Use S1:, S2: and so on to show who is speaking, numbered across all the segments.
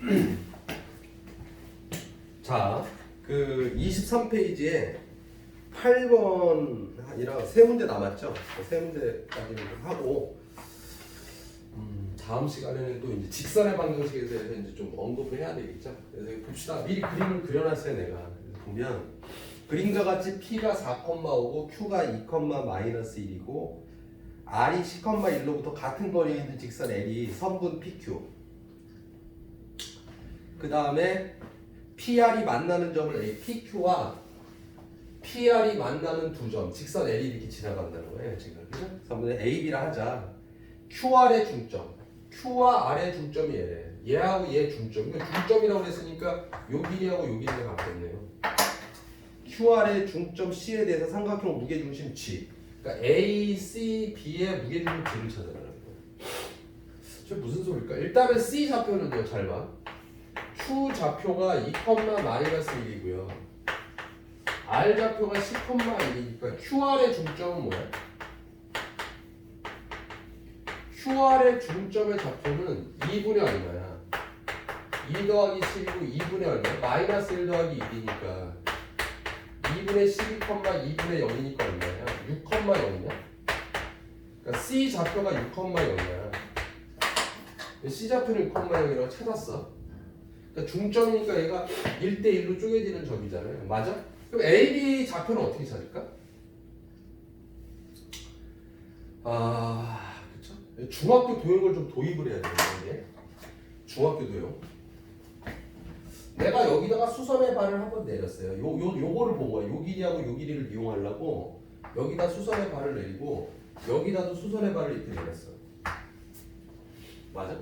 S1: 자, 그 23페이지에 8번이랑 세 문제 남았죠? 그세 문제까지 하고 음, 다음 시간에는 또 이제 직선의 방정식에 대해서 이제 좀 언급을 해야 되겠죠? 그래서 봅시다. 미리 그림을 그려놨어요, 내가. 보면 그림과 같이 P가 4,5고 Q가 2,-1이고 R이 10,1로부터 같은 거리에 있는 직선 L이 선분 PQ 그 다음에 PR이 만나는 점을 A, PQ와 PR이 만나는 두 점, 직선 L이 이렇게 지나간다는 거예요, 지금. 그래서 한번 A, B라 하자. QR의 중점, Q와 R의 중점이 얘래. 얘하고 얘 중점. 이거 중점이라고 그랬으니까 요 길이하고 요 길이가 같겠네요. QR의 중점 C에 대해서 삼각형 무게중심 G. 그러니까 A, C, B의 무게중심 G를 찾아라는 거예요. 저 무슨 소리일까? 일단은 C 좌표는요, 잘 봐. Q 좌표가 2,-1이고요. R 좌표가 10,1이니까 QR의 중점은 뭐야? QR의 중점의 좌표는 2분의 얼마야? 2 더하기 10이고 2분의 얼마? 마이너스 1 더하기 1이니까 2분의 12,2분의 0이니까 얼마야? 6,0이냐? 그러니까 C 좌표가 6,0야. C 좌표는 6,0이라고 찾았어. 그러니까 중점이니까 얘가 1대1로 쪼개지는 점이잖아요. 맞아? 그럼 AB 좌표는 어떻게 찾을까? 아, 그쵸? 중학교 도형을 좀 도입을 해야 되는데. 중학교 도형. 내가 여기다가 수선의 발을 한 번 내렸어요. 요, 요, 요거를 본 거야. 요 길이하고 요 길이를 이용하려고 여기다 수선의 발을 내리고 여기다도 수선의 발을 이렇게 내렸어. 맞아?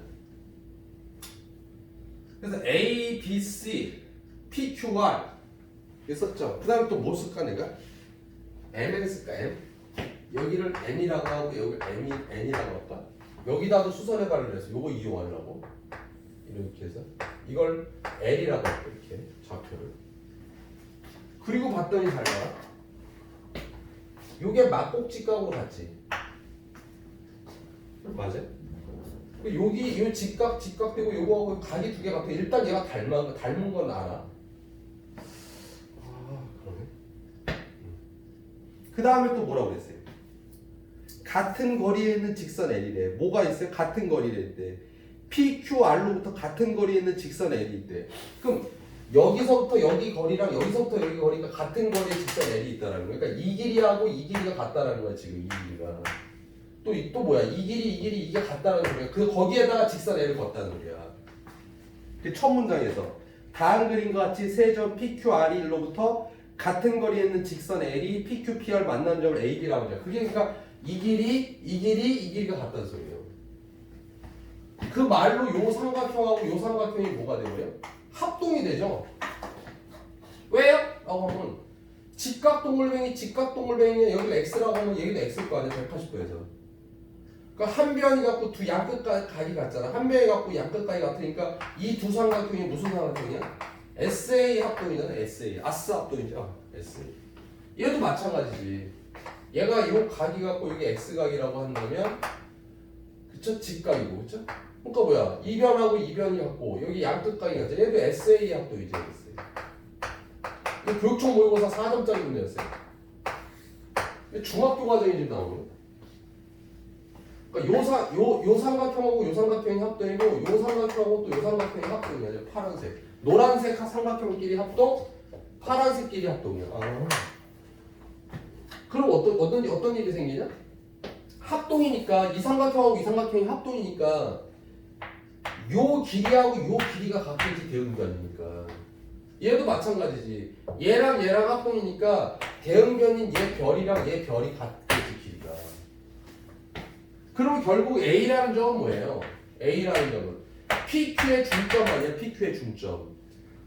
S1: 그래서 A, B, C, P, Q, R 있었죠. 그 다음에 또 뭐 쓸까 내가? M을 쓸까 M? 여기를 N이라고 하고 여기 M이 N이라고 할까? 여기다도 수선의 발을 내서 요거 이용하려고 이렇게 해서 이걸 L이라고 할까 이렇게 좌표를 그리고 봤더니 잘 봐. 요게 막곡직각으로 같지? 맞아? 그 여기 이 직각 직각되고 요거하고 각이 두 개 같아. 일단 얘가 닮은 닮은 건 알아. 아 그러네. 그 다음에 또 뭐라고 그랬어요? 같은 거리에 있는 직선 L이래. 뭐가 있어요? 같은 거리래 때. PQR로부터 같은 거리에 있는 직선 L이 있대. 그럼 여기서부터 여기 거리랑 여기서부터 여기 거리가 같은 거리의 직선 L이 있다라는 거야. 그러니까 이 길이하고 이 길이가 같다라는 거야 지금 이 길이가. 또, 이- 또 뭐야? 이 길이, 이 길이, 이게 같다는 소리야. 그, 거기에다가 직선 L을 걷다는 소리야. 그 첫 문장에서. 다음 그림과 같이 세 점 PQR일로부터 같은 거리에 있는 직선 L이 PQPR 만나는 점을 AB라고 하죠. 그게 그러니까 이 길이, 이 길이, 이 길이가 같다는 소리예요. 그 말로 요 삼각형하고 요 삼각형이 뭐가 되고요? 합동이 되죠. 왜요? 라고 하면 직각동글뱅이 직각동글뱅이 여기 x라고 하면 여기도 x일 거 아니야 180도에서 그러니까 한 변이 갖고 두 양끝까지 각이 같잖아 한 변이 갖고 양끝까지 같으니까 이 두 삼각형이 무슨 삼각형이야? SA 합동이잖아 SA 아스 합동이죠 아, SA 얘도 마찬가지지 얘가 요 각이 갖고 이게 x각이라고 한다면 그쵸? 직각이고 그쵸? 그러니까 뭐야 이 변하고 이 변이 갖고 여기 양끝각이 같잖아 얘도 SA 합동이지 SA 이 교육청 모의고사 4점짜리 문제였어요. 중학교 과정이 지금 나오네요. 그러니까 요, 사, 요, 요 삼각형하고 요 삼각형이 합동이고 요 삼각형하고 또 요 삼각형이 합동이야. 이제 파란색. 노란색 삼각형끼리 합동, 파란색끼리 합동이야. 아. 그럼 어떤, 어떤, 어떤 일이 생기냐? 합동이니까 이 삼각형하고 이 삼각형이 합동이니까 요 길이하고 요 길이가 같겠지 대응도 아닙니까? 얘도 마찬가지지. 얘랑 얘랑 합동이니까 대응변인 얘 별이랑 얘 별이 길이가. 그럼 결국 A라는 점은 뭐예요? A라는 점은 PQ의 중점 아니야? PQ의 중점.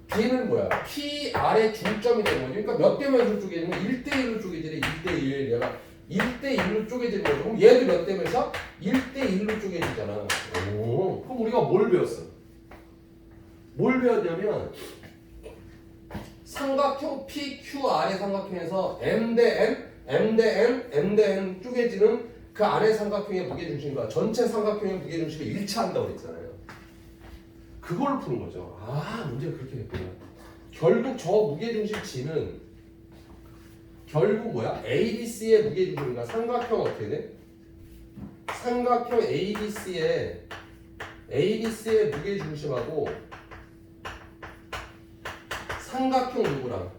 S1: B는 뭐야? PR의 중점이 되는 거죠. 그러니까 몇 대 몇으로 쪼개지면 1대1로 쪼개지래. 1대1. 얘가 1대1로 쪼개지는 거죠. 그럼 얘도 몇대 몇이야? 1대1로 쪼개지잖아. 오. 그럼 우리가 뭘 배웠어? 뭘 배웠냐면 삼각형 PQR의 삼각형에서 M 대 M, M 대 M, M 대 M 쪼개지는 그 안의 삼각형의 무게중심과 전체 삼각형의 무게중심이 일치한다고 그랬잖아요. 그
S2: 그걸로 푸는 거죠. 아 문제가 그렇게 됐구나. 결국 저 무게중심 G는 결국 뭐야? ABC의 무게중심인가 삼각형 어떻게 돼? 삼각형 ABC의 ABC의 무게중심하고 삼각형 누구랑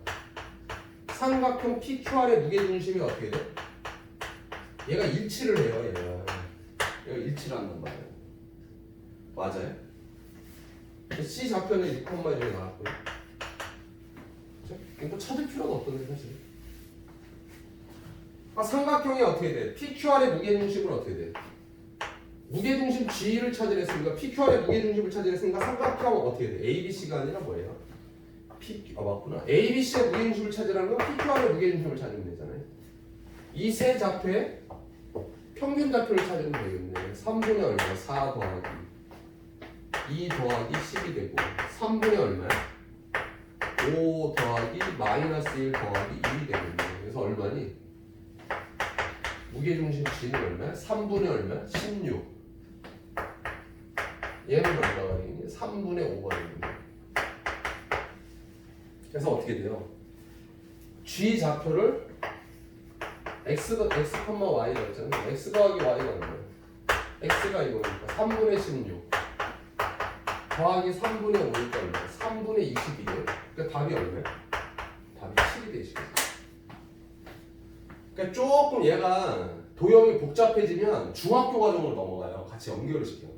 S2: 삼각형 PQR의 무게중심이 어떻게 돼? 얘가 일치를 해요. 얘가 얘가 일치를 한단 말이에요. 맞아요? C 좌표는 6,1이 나왔고요. 이거 찾을 필요가 없던데 사실. 아 삼각형이 어떻게 돼? PQR의 무게중심은 어떻게 돼? 무게중심 G를 찾으랬으니까 PQR의 무게중심을 찾으랬으니까 삼각형은 어떻게 돼? ABC가 아니라 뭐예요? P, 아 맞구나. ABC의 무게중심을 찾으라는 건 PQR의 무게중심을 찾으면 되잖아요. 이 세 좌표의 평균 좌표를 찾으면 되겠네. 3분의 얼마? 4 더하기 2 더하기 10이 되고 3분의 얼마야? 5 더하기 마이너스 1 더하기 1이 되겠네. 그래서 얼마니? 무게중심 G는 얼마야? 3분의 얼마야? 16 얘는 얼마가 되겠니? 3분의 5가 되겠네. 그래서 어떻게 돼요? G 좌표를 x가 x, y가 있잖아요. x 더하기 y가 얼마야? x가 이거니까 3분의 16 더하기 3분의 5니까 얼마야? 3분의 22예요. 그러니까 답이 얼마야? 답이 7이 되시겠죠. 그러니까 조금 얘가 도형이 복잡해지면 중학교 과정으로 넘어가요. 같이 연결을 시켜요.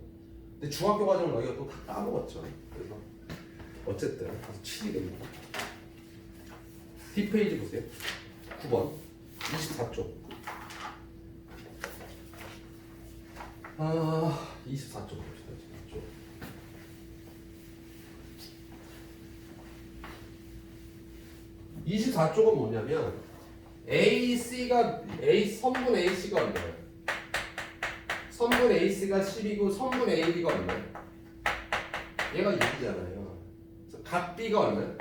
S2: 근데 중학교 과정을 너희가 또 다 까먹었죠. 그래서 어쨌든 그래서 7이 됩니다. 뒷페이지 보세요. 9번 24쪽. 아 24쪽 봅시다. 24쪽. 이십사 쪽은 뭐냐면 AC가 A 선분 AC가 얼마예요? 선분 AC가 10이고 선분 AB가 얼마예요? 얘가 6이잖아요. 그래서 각 B가 얼마예요?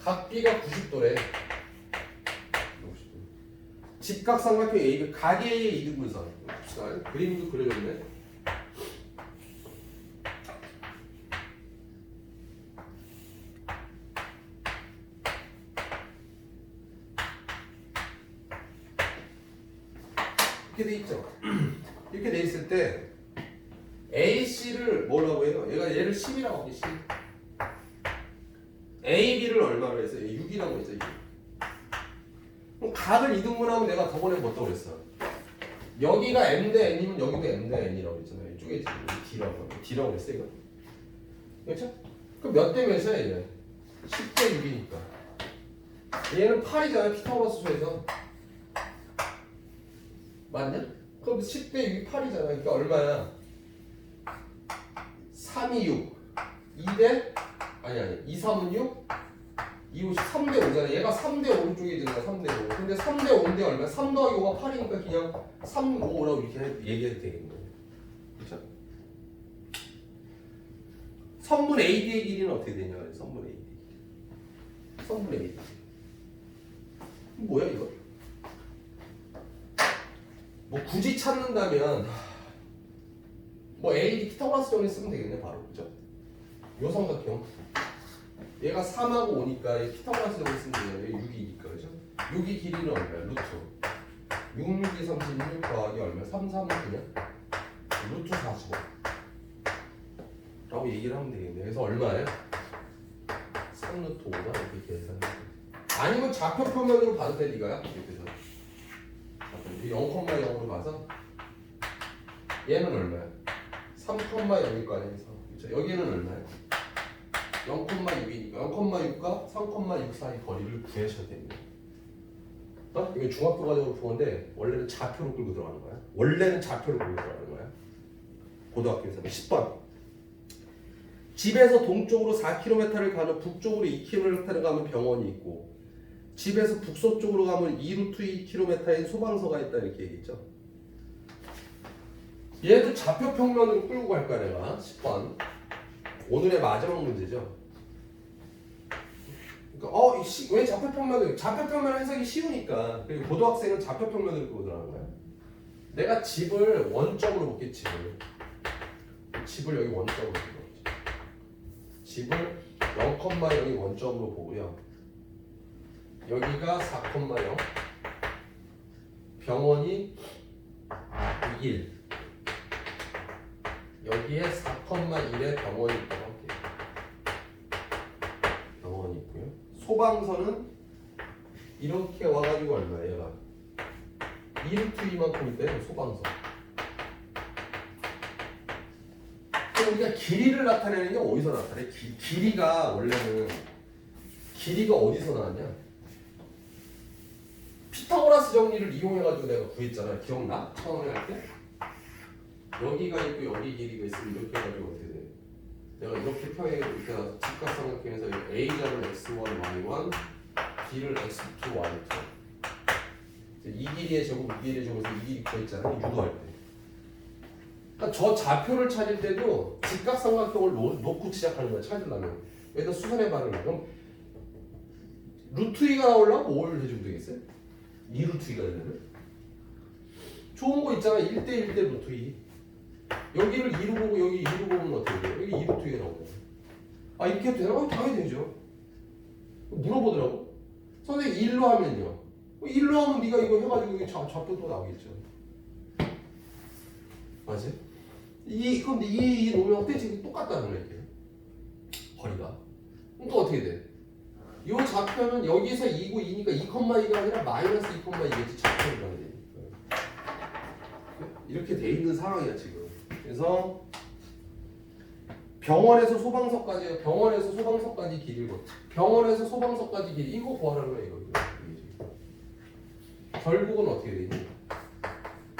S2: 각 B가 90도래. 직각삼각형 AB 각의 이등분선. 봅시다. 그림도 그려졌네. 이렇게 돼 있죠. 이렇게 돼 있을 때 AC를 뭐라고 해요? 얘가 얘를 10이라고 하기 10. AB를 얼마로 했어요? 6이라고 했어요. 6. 각을 이등분하면 내가 저번에 뭐 했다고 그랬어? 여기가 M 대 N이면 여기도 M 대 N이라고 했잖아요. 이쪽에 지금 D라고 D라고 했어 이거. 그렇죠? 그럼 몇 대 몇이야 얘는? 10대 6이니까. 얘는 8이잖아요. 피타고라스 수에서. 맞냐? 그럼 10대 6이 8이잖아. 그러니까 얼마야? 3이 6. 2대 아니 아니 2, 3은 6. 2, 5, 3대 5잖아. 얘가 3대 오른쪽에 있잖아. 3대 5. 근데 3대 5인데 얼마? 3 더하기 5가 8이니까 그냥 3, 5라고 이렇게 해- 얘기해도 되겠네. 그렇죠? 선분 AD의 길이는 어떻게 되냐? 선분 AD. 선분 AD. 뭐야 이거? 뭐 굳이 찾는다면 뭐 AD 피타고라스 정리 쓰면 되겠네 바로 그죠? 요 삼각형 얘가 3하고 5니까 얘 피타고라스 정리 쓰면 되겠네 6이니까 그죠? 6이 길이는 얼마야? 루트 6, 6이 36 더하기 얼마? 3, 3은 그냥 루트 45 라고 얘기를 하면 되겠네 그래서 얼마예요? 3루트 5다 이렇게 계산해 아니면 좌표 표면으로 봐도 돼 니가요? 이렇게 해서 0,0으로 가서 얘는 얼마야? 3,0일 거 아니에요? 여기는 얼마야? 0,6이니까 0,6과 3,6 사이 거리를 구하셔야 됩니다. 어? 이게 중학교 과정으로 푸는데 원래는 좌표로 끌고 들어가는 거야. 원래는 좌표로 끌고 들어가는 거야. 고등학교에서는 10번. 집에서 동쪽으로 4km를 가면 북쪽으로 2km를 가면 병원이 있고 집에서 북서쪽으로 가면 2루트 2km인 소방서가 있다 이렇게 얘기했죠. 얘도 좌표 평면으로 끌고 갈 거야 내가 10번. 오늘의 마지막 문제죠. 그러니까 어, 왜 좌표 평면을 좌표 평면 해석이 쉬우니까 그리고 고등학생은 좌표 평면을 끌고 들어가는 거야. 내가 집을 원점으로 볼게 집을 집을 여기 원점으로 들어가지. 집을 0,0이 원점으로 보고요. 여기가 4,0 병원이 1 여기에 4,1의 병원이 있다고 할게요. 병원이 있고요. 소방서는 이렇게 와가지고 얼마예요? 얘가 2루트 이만큼 있대요 소방서. 그럼 우리가 길이를 나타내는 게 어디서 나타내? 기, 길이가 원래는 길이가 어디서 나왔냐? 피타고라스 정리를 이용해가지고 내가 구했잖아. 기억나? 처음에 할 때? 여기가 있고 여기 길이가 있으면 이렇게 해가지고? 내가 이렇게 평에 이렇게 나서 직각삼각형에서 A자를 x1, y1, B를 x2, y2 이 길이의 제곱, 이 길이의 제곱에서 이 길이 구했잖아. 유도할 때. 그러니까 저 좌표를 찾을 때도 직각삼각형을 놓, 놓고 시작하는 거야 찾으려면 여기다 수선해 봐라 그럼 루트 2가 나오려면 뭘 해주면 되겠어요? 2 루트 2가 되려면 좋은 거 있잖아 1대1 대 루트 2 여기를 2로 보고 여기 2로 보면 어떻게 돼요? 여기 2루트 2가 나오잖아 아 이렇게 해도 되나? 아, 당연히 되죠. 물어보더라고. 선생님 1로 하면요. 1로 하면 네가 이거 해가지고 여기 좌, 좌표 또 나오겠죠. 맞지? 이 그럼 이, 이 노면 어때 지금 똑같다는 거야 이게? 거리가. 그럼 또 어떻게 돼? 이 좌표는 여기서 2고 2니까 2,2가 아니라 마이너스 2,2겠지 좌표를 가야 되니까. 이렇게 돼 있는 상황이야 지금 그래서 병원에서 소방서까지 병원에서 소방서까지 길이고 뭐, 병원에서 소방서까지 길이 이거 구하라는 거야 이거. 결국은 어떻게 되니?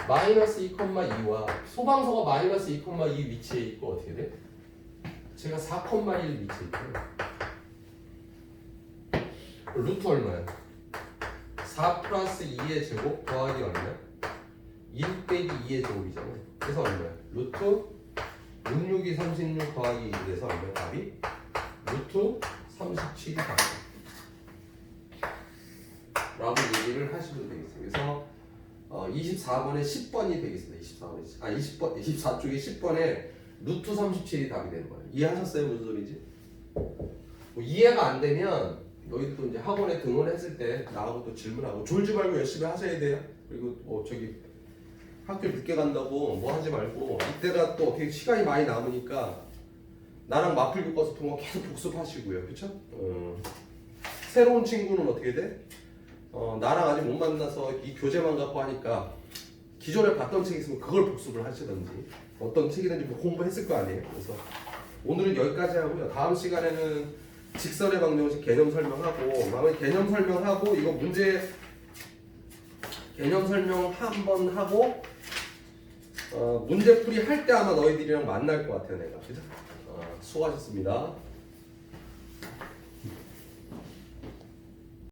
S2: 마이너스 2,2와 소방서가 마이너스 2,2 위치에 있고 어떻게 돼? 제가 4,1 위치에 있고요. 루트 얼마야? 4 플러스 2의 제곱 더하기 얼마야? 1 빼기 2의 제곱이잖아. 그래서 얼마야? 루트 6, 6이 36 더하기 1에서 얼마야? 답이? 루트 37이 답이야. 라고 얘기를 하시면 되겠어요. 그래서 어, 24번에 10번이 되겠습니다. 24번에 아 20번 24쪽에 10번에 루트 37이 답이 되는 거예요. 이해하셨어요? 무슨 소리지? 뭐 이해가 안 되면 너희도 이제 학원에 등원했을 때 나하고 또 질문하고 졸지 말고 열심히 하셔야 돼요. 그리고 뭐 저기 학교 늦게 간다고 뭐 하지 말고 이때가 또 어떻게 시간이 많이 남으니까 나랑 마플 교과서 통화 계속 복습하시고요. 그쵸? 어, 새로운 친구는 어떻게 돼? 어, 나랑 아직 못 만나서 이 교재만 갖고 하니까 기존에 봤던 책 있으면 그걸 복습을 하시든지 어떤 책이든지 뭐 공부했을 거 아니에요. 그래서 오늘은 여기까지 하고요. 다음 시간에는 직선의 방정식 개념 설명하고 마무리 개념 설명하고 이거 문제 개념 설명 한 번 하고 어, 문제풀이 할 때 아마 너희들이랑 만날 것 같아요 내가 그죠? 어, 수고하셨습니다.